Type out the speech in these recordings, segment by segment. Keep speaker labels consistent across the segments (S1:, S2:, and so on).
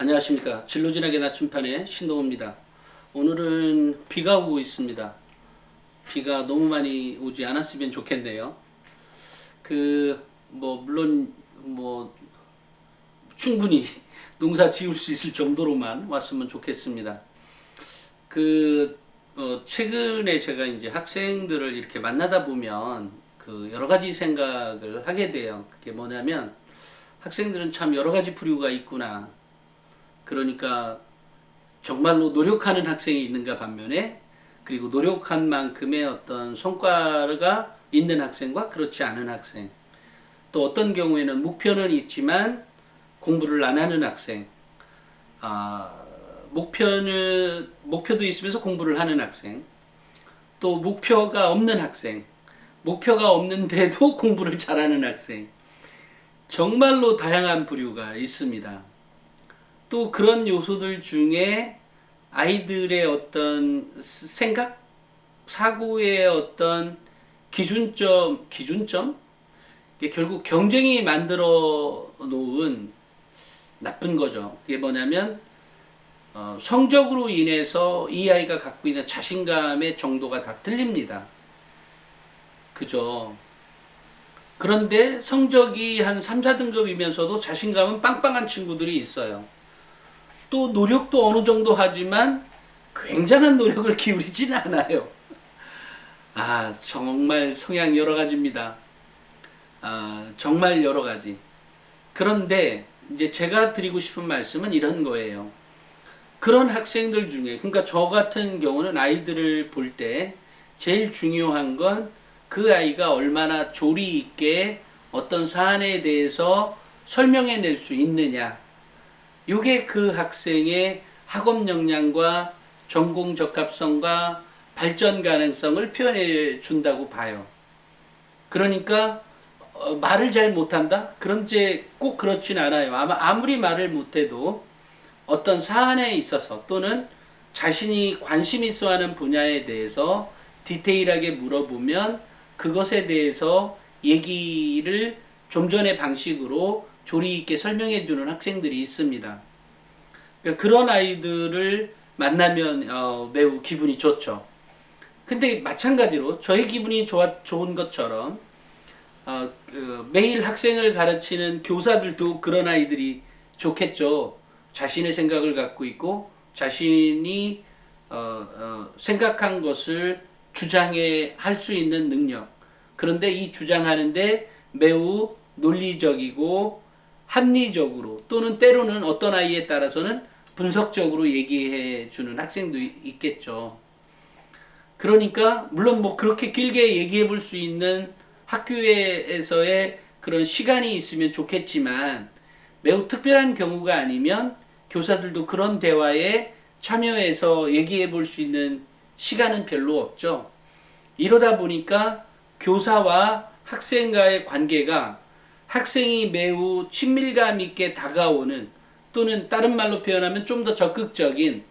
S1: 안녕하십니까. 진로진학의 낮춤판의 신동호입니다. 오늘은 비가 오고 있습니다. 비가 너무 많이 오지 않았으면 좋겠네요. 그, 뭐, 물론, 뭐, 충분히 농사 지을 수 있을 정도로만 왔으면 좋겠습니다. 그, 어, 최근에 제가 이제 학생들을 이렇게 만나다 보면 그 여러 가지 생각을 하게 돼요. 그게 뭐냐면 학생들은 참 여러 가지 부류가 있구나. 그러니까 정말로 노력하는 학생이 있는가 반면에 그리고 노력한 만큼의 어떤 성과가 있는 학생과 그렇지 않은 학생. 또 어떤 경우에는 목표는 있지만 공부를 안 하는 학생. 아, 목표는 목표도 있으면서 공부를 하는 학생. 또 목표가 없는 학생. 목표가 없는데도 공부를 잘하는 학생. 정말로 다양한 부류가 있습니다. 또 그런 요소들 중에 아이들의 어떤 생각, 사고의 어떤 기준점, 기준점? 결국 경쟁이 만들어 놓은 나쁜 거죠. 그게 뭐냐면, 어, 성적으로 인해서 이 아이가 갖고 있는 자신감의 정도가 다 틀립니다. 그죠? 그런데 성적이 한 3, 4등급이면서도 자신감은 빵빵한 친구들이 있어요. 또 노력도 어느 정도 하지만 굉장한 노력을 기울이지는 않아요. 아, 정말 성향 여러 가지입니다. 아, 정말 여러 가지. 그런데 이제 제가 드리고 싶은 말씀은 이런 거예요. 그런 학생들 중에, 그러니까 저 같은 경우는 아이들을 볼 때 제일 중요한 건 그 아이가 얼마나 조리 있게 어떤 사안에 대해서 설명해 낼 수 있느냐. 요게 그 학생의 학업 역량과 전공 적합성과 발전 가능성을 표현해 준다고 봐요. 그러니까 어, 말을 잘 못한다? 그런지 꼭 그렇진 않아요. 아마 아무리 말을 못해도 어떤 사안에 있어서 또는 자신이 관심 있어 하는 분야에 대해서 디테일하게 물어보면 그것에 대해서 얘기를 좀 전의 방식으로 조리 있게 설명해 주는 학생들이 있습니다. 그러니까 그런 아이들을 만나면 어, 매우 기분이 좋죠. 근데 마찬가지로 저희 기분이 좋아, 좋은 것처럼 어, 그 매일 학생을 가르치는 교사들도 그런 아이들이 좋겠죠. 자신의 생각을 갖고 있고 자신이 어, 어, 생각한 것을 주장해 할 수 있는 능력. 그런데 이 주장하는데 매우 논리적이고 합리적으로 또는 때로는 어떤 아이에 따라서는 분석적으로 얘기해 주는 학생도 있겠죠. 그러니까 물론 뭐 그렇게 길게 얘기해 볼 수 있는 학교에서의 그런 시간이 있으면 좋겠지만 매우 특별한 경우가 아니면 교사들도 그런 대화에 참여해서 얘기해 볼 수 있는 시간은 별로 없죠. 이러다 보니까 교사와 학생과의 관계가 학생이 매우 친밀감 있게 다가오는 또는 다른 말로 표현하면 좀 더 적극적인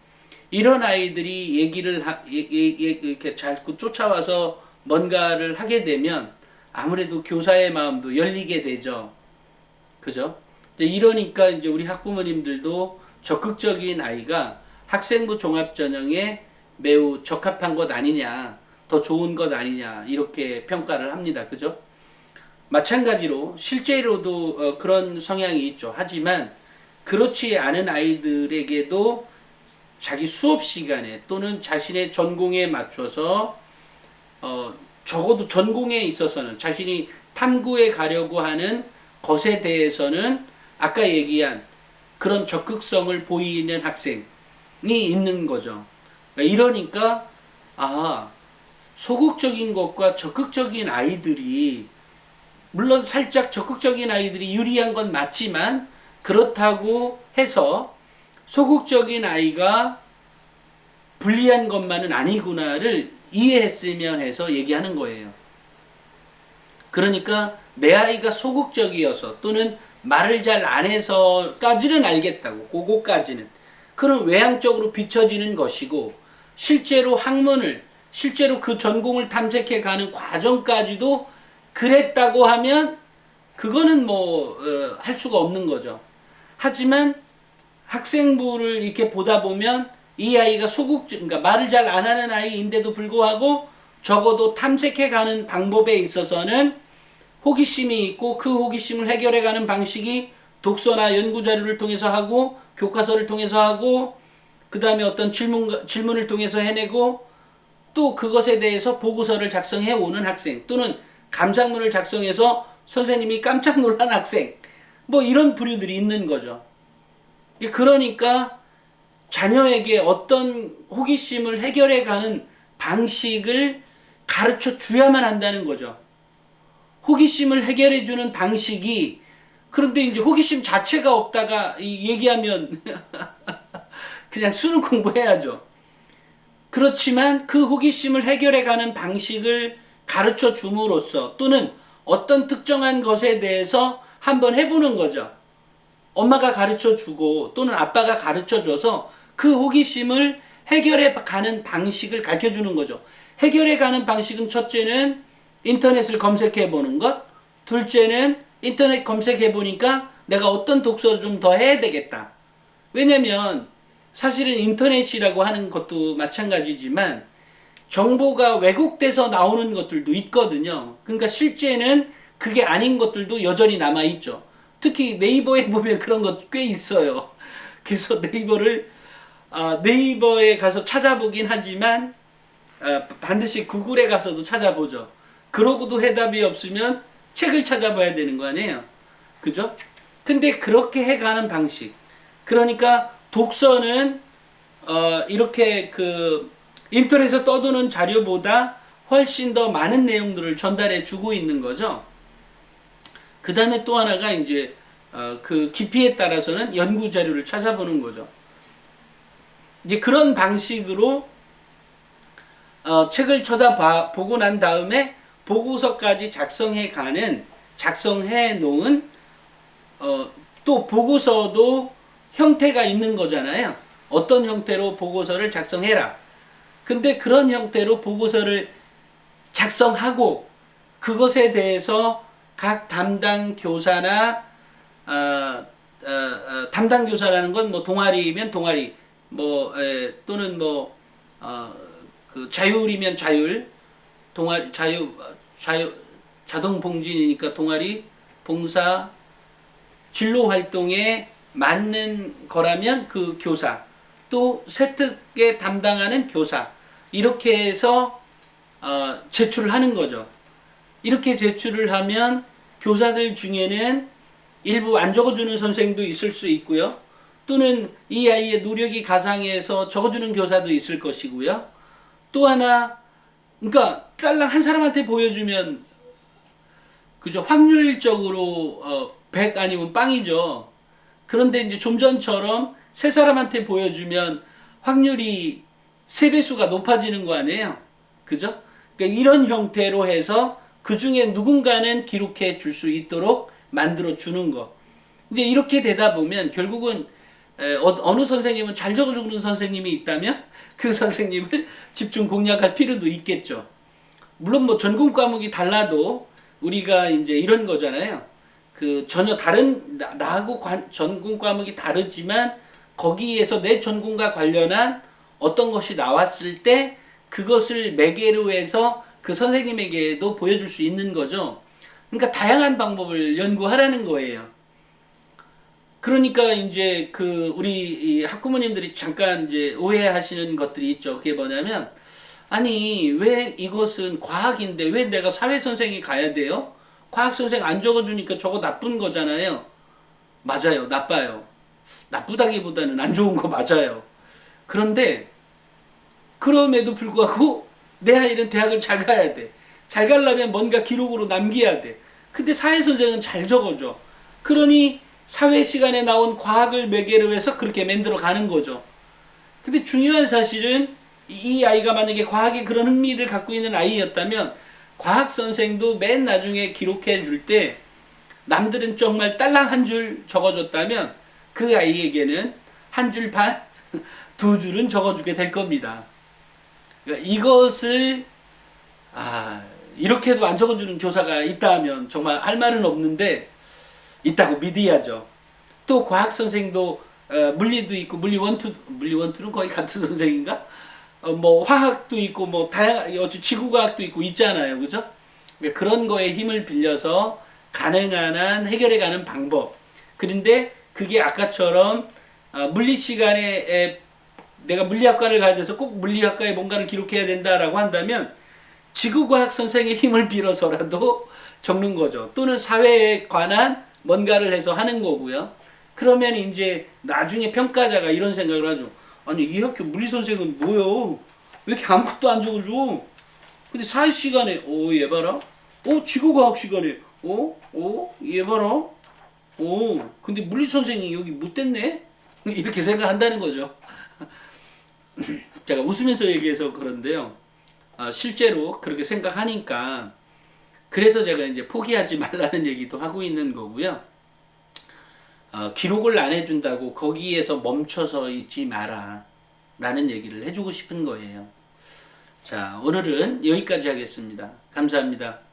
S1: 이런 아이들이 얘기를 하, 예, 예, 예, 이렇게 자꾸 쫓아와서 뭔가를 하게 되면 아무래도 교사의 마음도 열리게 되죠. 그죠? 이제 이러니까 이제 우리 학부모님들도 적극적인 아이가 학생부 종합 전형에 매우 적합한 것 아니냐, 더 좋은 것 아니냐, 이렇게 평가를 합니다. 그죠? 마찬가지로 실제로도 어, 그런 성향이 있죠. 하지만 그렇지 않은 아이들에게도 자기 수업 시간에 또는 자신의 전공에 맞춰서 어, 적어도 전공에 있어서는 자신이 탐구해 가려고 하는 것에 대해서는 아까 얘기한 그런 적극성을 보이는 학생이 있는 거죠. 그러니까 이러니까 아 소극적인 것과 적극적인 아이들이 물론 살짝 적극적인 아이들이 유리한 건 맞지만 그렇다고 해서 소극적인 아이가 불리한 것만은 아니구나를 이해했으면 해서 얘기하는 거예요. 그러니까 내 아이가 소극적이어서 또는 말을 잘 안 해서까지는 알겠다고, 그거까지는. 그런 외향적으로 비춰지는 것이고, 실제로 학문을, 실제로 그 전공을 탐색해 가는 과정까지도 그랬다고 하면, 그거는 뭐, 어, 할 수가 없는 거죠. 하지만, 학생부를 이렇게 보다 보면 이 아이가 소극적, 그러니까 말을 잘 안 하는 아이인데도 불구하고 적어도 탐색해 가는 방법에 있어서는 호기심이 있고 그 호기심을 해결해 가는 방식이 독서나 연구 자료를 통해서 하고 교과서를 통해서 하고 그 다음에 어떤 질문, 질문을 통해서 해내고 또 그것에 대해서 보고서를 작성해 오는 학생 또는 감상문을 작성해서 선생님이 깜짝 놀란 학생 뭐 이런 부류들이 있는 거죠. 예, 그러니까 자녀에게 어떤 호기심을 해결해 가는 방식을 가르쳐 주야만 한다는 거죠. 호기심을 해결해 주는 방식이 그런데 이제 호기심 자체가 없다가 이- 얘기하면 그냥 수능 공부해야죠. 그렇지만 그 호기심을 해결해 가는 방식을 가르쳐 줌으로써 또는 어떤 특정한 것에 대해서 한번 해보는 거죠. 엄마가 가르쳐 주고 또는 아빠가 가르쳐 줘서 그 호기심을 해결해 가는 방식을 가르쳐 주는 거죠. 해결해 가는 방식은 첫째는 인터넷을 검색해 보는 것, 둘째는 인터넷 검색해 보니까 내가 어떤 독서를 좀 더 해야 되겠다. 왜냐면 사실은 인터넷이라고 하는 것도 마찬가지지만 정보가 왜곡돼서 나오는 것들도 있거든요. 그러니까 실제는 그게 아닌 것들도 여전히 남아 있죠. 특히 네이버에 보면 그런 것 꽤 있어요. 그래서 네이버를 아, 네이버에 가서 찾아보긴 하지만 아, 반드시 구글에 가서도 찾아보죠. 그러고도 해답이 없으면 책을 찾아봐야 되는 거 아니에요. 그죠? 근데 그렇게 해가는 방식. 그러니까 독서는 어, 이렇게 그 인터넷에 떠도는 자료보다 훨씬 더 많은 내용들을 전달해 주고 있는 거죠. 그 다음에 또 하나가 이제 어, 그 깊이에 따라서는 연구 자료를 찾아보는 거죠. 이제 그런 방식으로 어, 책을 쳐다보고 난 다음에 보고서까지 작성해 가는 작성해 놓은 어, 또 보고서도 형태가 있는 거잖아요. 어떤 형태로 보고서를 작성해라. 근데 그런 형태로 보고서를 작성하고 그것에 대해서 각 담당 교사나 어, 어, 어, 담당 교사라는 건 뭐 동아리면 동아리 뭐 에, 또는 뭐 어, 그 자율이면 자율 동아리 자유 자유 자동 봉진이니까 동아리 봉사 진로 활동에 맞는 거라면 그 교사 또 세특에 담당하는 교사 이렇게 해서 어, 제출을 하는 거죠. 이렇게 제출을 하면 교사들 중에는 일부 안 적어주는 선생도 있을 수 있고요. 또는 이 아이의 노력이 가상해서 적어주는 교사도 있을 것이고요. 또 하나, 그러니까 딸랑 한 사람한테 보여주면 그죠 확률적으로 어, 100 아니면 빵이죠. 그런데 이제 좀 전처럼 세 사람한테 보여주면 확률이 세 배수가 높아지는 거 아니에요? 그죠? 그러니까 이런 형태로 해서 그 중에 누군가는 기록해 줄 수 있도록 만들어 주는 거. 이제 이렇게 되다 보면 결국은 에, 어, 어느 선생님은 잘 적어 주는 선생님이 있다면 그 선생님을 집중 공략할 필요도 있겠죠. 물론 뭐 전공 과목이 달라도 우리가 이제 이런 거잖아요. 그 전혀 다른 나, 나하고 관, 전공 과목이 다르지만 거기에서 내 전공과 관련한 어떤 것이 나왔을 때 그것을 매개로 해서 그 선생님에게도 보여줄 수 있는 거죠. 그러니까 다양한 방법을 연구하라는 거예요. 그러니까 이제 그 우리 이 학부모님들이 잠깐 이제 오해하시는 것들이 있죠. 그게 뭐냐면 아니 왜 이것은 과학인데 왜 내가 사회 선생이 가야 돼요? 과학 선생 안 적어주니까 저거 나쁜 거잖아요. 맞아요, 나빠요. 나쁘다기보다는 안 좋은 거 맞아요. 그런데 그럼에도 불구하고 내 아이는 대학을 잘 가야 돼. 잘 가려면 뭔가 기록으로 남겨야 돼. 근데 사회 선생은 잘 적어줘. 그러니 사회 시간에 나온 과학을 매개로 해서 그렇게 만들어 가는 거죠. 근데 중요한 사실은 이 아이가 만약에 과학에 그런 흥미를 갖고 있는 아이였다면 과학 선생도 맨 나중에 기록해 줄 때 남들은 정말 딸랑 한 줄 적어줬다면 그 아이에게는 한 줄 반, 두 줄은 적어주게 될 겁니다. 그러니까 이것을 아 이렇게도 안 적어주는 교사가 있다면 정말 할 말은 없는데 있다고 믿어야죠. 또 과학 선생도 어, 물리도 있고 물리 원투 물리 원투는 거의 같은 선생인가? 어, 뭐 화학도 있고 뭐 다양 어찌 지구과학도 있고 있잖아요, 그죠? 그러니까 그런 거에 힘을 빌려서 가능한 한 해결해가는 방법. 그런데 그게 아까처럼 아, 물리 시간에 에, 내가 물리학과를 가야 돼서 꼭 물리학과에 뭔가를 기록해야 된다라고 한다면 지구과학 선생의 힘을 빌어서라도 적는 거죠. 또는 사회에 관한 뭔가를 해서 하는 거고요. 그러면 이제 나중에 평가자가 이런 생각을 하죠. 아니 이 학교 물리 선생은 뭐요? 왜 이렇게 아무것도 안 적어줘? 근데 사회 시간에 오얘 봐라. 오 지구과학 시간에 오오얘 봐라. 오 근데 물리 선생이 여기 못 됐네. 이렇게 생각한다는 거죠. 제가 웃으면서 얘기해서 그런데요. 아, 실제로 그렇게 생각하니까 그래서 제가 이제 포기하지 말라는 얘기도 하고 있는 거고요. 어, 기록을 안 해준다고 거기에서 멈춰서 있지 마라 라는 얘기를 해주고 싶은 거예요. 자, 오늘은 여기까지 하겠습니다. 감사합니다.